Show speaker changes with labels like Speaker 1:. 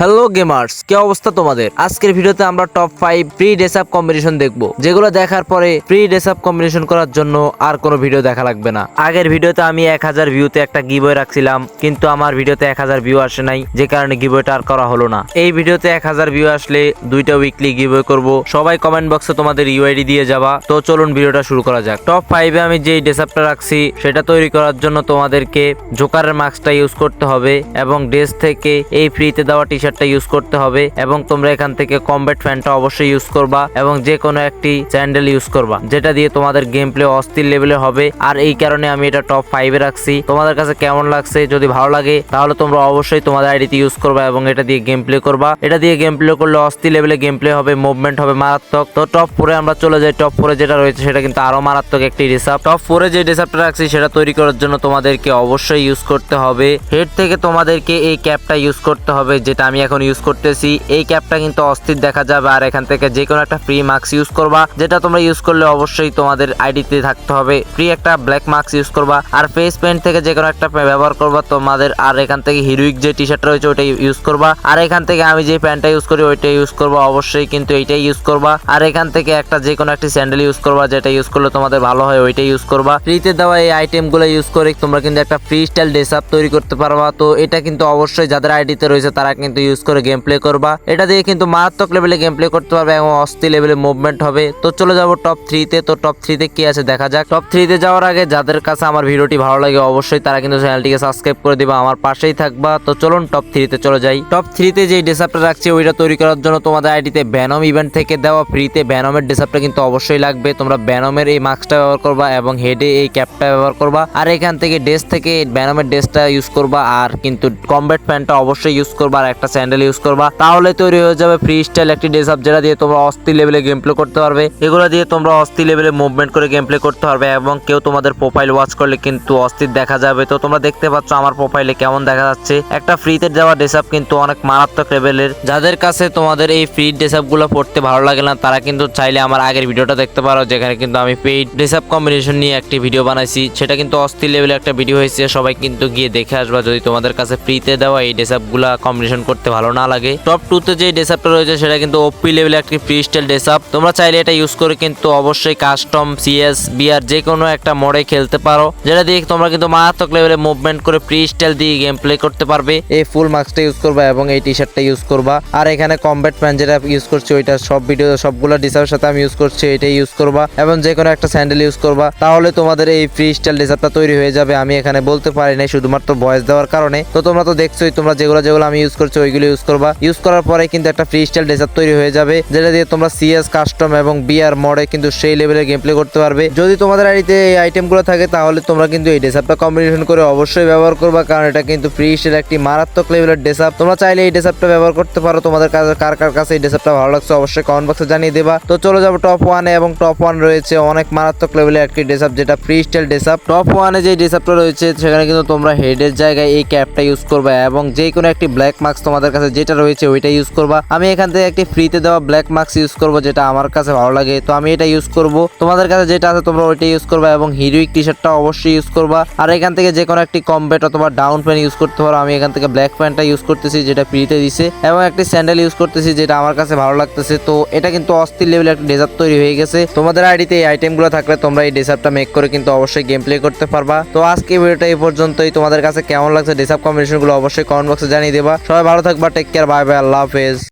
Speaker 1: Hello gamers কি অবস্থা তোমাদের? আজকের ভিডিওতে আমরা top five free dress up combination দেখব। যেগুলো দেখার পরে প্রি ডেস আপ কম্বিনেশন করার জন্য আর কোনো ভিডিও দেখা লাগবে না। আগের ভিডিওতে আমি এক হাজার ভিউতে একটা গিবই রাখছিলাম, কিন্তু আমার ভিডিওতে এক হাজার ভিউ আসে নাই, যে কারণে গিবইটা আর করা হলো না। এই ভিডিওতে এক হাজার ভিউ আসলে দুইটা উইকলি গিবই করব। সবাই কমেন্ট বক্সে তোমাদের ইউআইডি দিয়ে যাবা। তো চলুন ভিডিওটা শুরু করা যাক। টপ ফাইভে আমি যেই ডেস আপটা রাখছি, সেটা তৈরি করার জন্য তোমাদেরকে জোকারের মাস্কটা ইউজ করতে হবে এবং ড্রেস থেকে এই ফ্রিতে দেওয়া টি শার্টটা ইউজ করতে হবে এবং তোমরা এখান থেকে কমব্যাট ফ্যানটা অবশ্যই ইউজ করবা এবং যে কোনো একটি স্যান্ডেল ইউজ করবা, যেটা দিয়ে তোমাদের গেম প্লে অস্থির লেভেলে হবে। আর এই কারণে আমি এটা টপ ফাইভে রাখছি। তোমাদের কাছে কেমন লাগছে? যদি ভালো লাগে, তাহলে তোমরা অবশ্যই তোমাদের আইডিতে ইউজ করবা এবং এটা দিয়ে গেম প্লে করবা। এটা দিয়ে গেম প্লে করলে অস্থির লেভেলে গেম প্লে হবে মুভমেন্ট হবে মারাত্মক। তো টপ ফোরে আমরা চলে যাই। টপ ফোরে যেটা রয়েছে, সেটা কিন্তু আরও মারাত্মক একটি রিসাপ টপ ফোরে যে রিসাপটা রাখছি, সেটা তৈরি করার জন্য তোমাদেরকে অবশ্যই ইউজ করতে হবে। হেড থেকে তোমাদেরকে এই ক্যাপটা ইউজ করতে হবে, যেটা আমি এখন ইউজ করতেছি। এই ক্যাপটা কিন্তু অস্থির দেখা যাবে আর এখান থেকে যে কোনো একটা ফ্রি মাস্ক ইউজ করবা। যেটা তোমরা ইউজ করলে অবশ্যই তোমাদের আইডিতে থাকতে হবে। ফ্রি একটা ব্ল্যাক মাস্ক ইউজ করবা। আর ফেস পেন্ট থেকে যে কোনো একটা ব্যবহার করবা, তোমাদের আর এখান থেকে হিরোইক যে টি শার্ট রয়েছে ওইটা ইউজ করবা। আর এখান থেকে আমি যে প্যান্টটা ইউজ করি ওইটা ইউজ করবা। অবশ্যই কিন্তু এইটাই ইউজ করবা। আর এখান থেকে একটা যে কোনো একটি স্যান্ডেল ইউজ করবা, যেটা ইউজ করলে তোমাদের ভালো হয়, ওইটাই ইউজ করবা। ফ্রিতে দেওয়া এই আইটেমগুলো ইউজ করে তোমরা কিন্তু একটা ফ্রি স্টাইল ড্রেস আপ তৈরি করতে পারবা। তো এটা কিন্তু অবশ্যই যাদের আইডিতে রয়েছে, তারা কিন্তু ইউজ করে গেম প্লে করবা। এটা দিয়ে কিন্তু মারাত্মক লেভেলে গেম প্লে করতে পারবে এবং অস্থির লেভেলে মুভমেন্ট হবে। তো চলে যাব টপ থ্রিতে তো। টপ থ্রিতে কি আছে দেখা যাক। টপ থ্রিতে যাওয়ার আগে যাদের কাছে আমার ভিডিওটি ভালো লাগে অবশ্যই তারা কিন্তু চ্যানেলটিকে সাবস্ক্রাইব করে দিবা। আমার পাশেই থাকবা। তো চলুন টপ থ্রিতে চলে যাই। টপ থ্রিতে যে ডেসাপটা রাখছি, ওইটা তৈরি করার জন্য তোমাদের আইডিতে ব্যানম ইভেন্ট থেকে দেওয়া ফ্রিতে ব্যানমের ডেসাপটা কিন্তু অবশ্যই লাগবে। তোমরা ব্যানমের এই মাস্কটা ব্যবহার করবা এবং হেডে এই ক্যাপটা ব্যবহার করবা। আর এখান থেকে ড্রেস থেকে ব্যানমের ড্রেসটা ইউজ করবা। আর কিন্তু কমব্যাট প্যান্টটা অবশ্যই ইউজ করবা। আর একটা স্যান্ডেল ইউজ করবা, তাহলে তৈরি হয়ে যাবে ফ্রি স্টাইল একটি ড্রেস আপ যেটা দিয়ে তোমরা অস্থির লেভেলে গেম প্লে করতে পারবে। এগুলো দিয়ে তোমরা অস্থির লেভেলে মুভমেন্ট করে গেম প্লে করতে পারবে এবং কেউ তোমাদের প্রোফাইল ওয়াচ করলে কিন্তু অস্থির দেখা যাবে। তো তোমরা দেখতে পাচ্ছ আমার প্রোফাইলে কেমন দেখা যাচ্ছে। একটা ফ্রিতে যাওয়া ড্রেস আপ কিন্তু অনেক মারাত্মক লেভেলের যাদের কাছে তোমাদের এই ফ্রি ড্রেস আপগুলো পড়তে ভালো লাগে না, তারা কিন্তু চাইলে আমার আগের ভিডিওটা দেখতে পারো, যেখানে কিন্তু আমি পেইড ড্রেস আপ কম্বিনেশন নিয়ে একটি ভিডিও বানাইছি। সেটা কিন্তু অস্থির লেভেলে একটা ভিডিও হয়েছে, সবাই কিন্তু গিয়ে দেখে আসবা। যদি তোমাদের কাছে ফ্রিতে দেওয়া এই ড্রেস আপগুলা কম্বিনেশন করতে ভালো না লাগে। টপ টু তে যে ড্রেস রয়েছে সেটা কিন্তু ওপি লেভেলে একটি ফ্রি স্টাইল ড্রেস তোমরা চাইলে এটা ইউজ করে কিন্তু অবশ্যই কাস্টম সিএস বিআর যে কোনো একটা মোডে খেলতে পারো। যেটা দিয়ে তোমরা কিন্তু মারাত্মক লেভেলে মুভমেন্ট করে ফ্রি স্টাইল দিয়ে গেম প্লে করতে পারবে। এই ফুল মাস্কটা ইউজ করবা এবং এই টি শার্টটা ইউজ করবা। আর এখানে কমব্যাট প্যান্ট যেটা ইউজ করছি, ওইটা সব ভিডিও সবগুলো ডিসাপের সাথে আমি ইউজ করছি, এটাই ইউজ করবা। এবং যে কোনো একটা স্যান্ডেল ইউজ করবা। তাহলে তোমাদের এই ফ্রি স্টাইল ডিসাপটা তৈরি হয়ে যাবে। আমি এখানে বলতে পারি নাই শুধুমাত্র ভয়েস দেওয়ার কারণে। তো তোমরা তো দেখছোই, তোমরা যেগুলো যেগুলো আমি ইউজ করছি ওইগুলো ইউজ করবা। ইউজ করার পরে কিন্তু একটা ফ্রি স্টাইল ডেসাপ তৈরি হয়ে যাবে, যেটা দিয়ে তোমরা সিএস কাস্টম এবং বিআর মডে কিন্তু সেই লেভেলের গেম প্লে করতে পারবে। যদি তোমাদের আইডিতে এই আইটেমগুলো থাকে, তাহলে তোমরা কিন্তু এই ডেসাপটা কম্বিনেশন করে অবশ্যই ব্যবহার করবা, কারণ এটা কিন্তু ফ্রি স্টাইল একটি মারাত্মক লেভেলের ডেসাপ তোমরা চাইলে এই ডেসাপটা ব্যবহার করতে পারো। তোমাদের কাছে কার কার কাছে এই ডেসাপটা ভালো লাগছে, অবশ্যই কমেন্ট বক্সে জানিয়ে দেবা। তো চলে যাব টপ ওয়ানে এবং টপ ওয়ান রয়েছে অনেক মারাত্মক লেভেলের একটি ডেসাপ যেটা ফ্রি স্টাইল ডেসাপ টপ ওয়ানে যে ডেসাপটা রয়েছে, সেখানে কিন্তু তোমরা হেডের জায়গায় এই ক্যাপটা ইউজ করবে, এবং যে কোনো একটি ব্ল্যাক মাস্ক তোমাদের কাছে যেটা রয়েছে ওইটা ইউজ করবা। আমি এখান থেকে একটি ফ্রিতে দেওয়া ব্ল্যাক মাস্ক ইউজ করব, যেটা আমার কাছে ভালো লাগে। তো আমি এটা ইউজ করব। তোমাদের কাছে যেটা আছে তোমরা ওইটা ইউজ করবা এবং হিরোইক টি শার্টটা অবশ্যই ইউজ করবা। আর এখান থেকে যে কোনো একটি কমব্যাট অথবা ডাউন প্যান্ট ইউজ করতে পারো। আমি এখান থেকে ব্ল্যাক প্যান্টটা ইউজ করতেছি, যেটা ফ্রিতে দিছে। এবং একটি স্যান্ডেল ইউজ করতেছি, যেটা আমার কাছে ভালো লাগতেছে। তো এটা কিন্তু অস্থির লেভেলের একটা ডেজার্ট তৈরি হয়ে গেছে। তোমাদের আইডিতে এই আইটেমগুলো থাকলে তোমরা এই ডেজার্টটা মেক করে কিন্তু অবশ্যই গেম প্লে করতে পারবা। তো আজকে ভিডিওটা এই পর্যন্তই। তোমাদের কাছে কেমন লাগছে ডেসাপ কম্বিনেশনগুলো অবশ্যই কমেন্ট বক্সে জানিয়ে দেবা। সবাই ভালো থাকবা টেক কেয়ার বাই বাই আল্লাহ হাফেজ।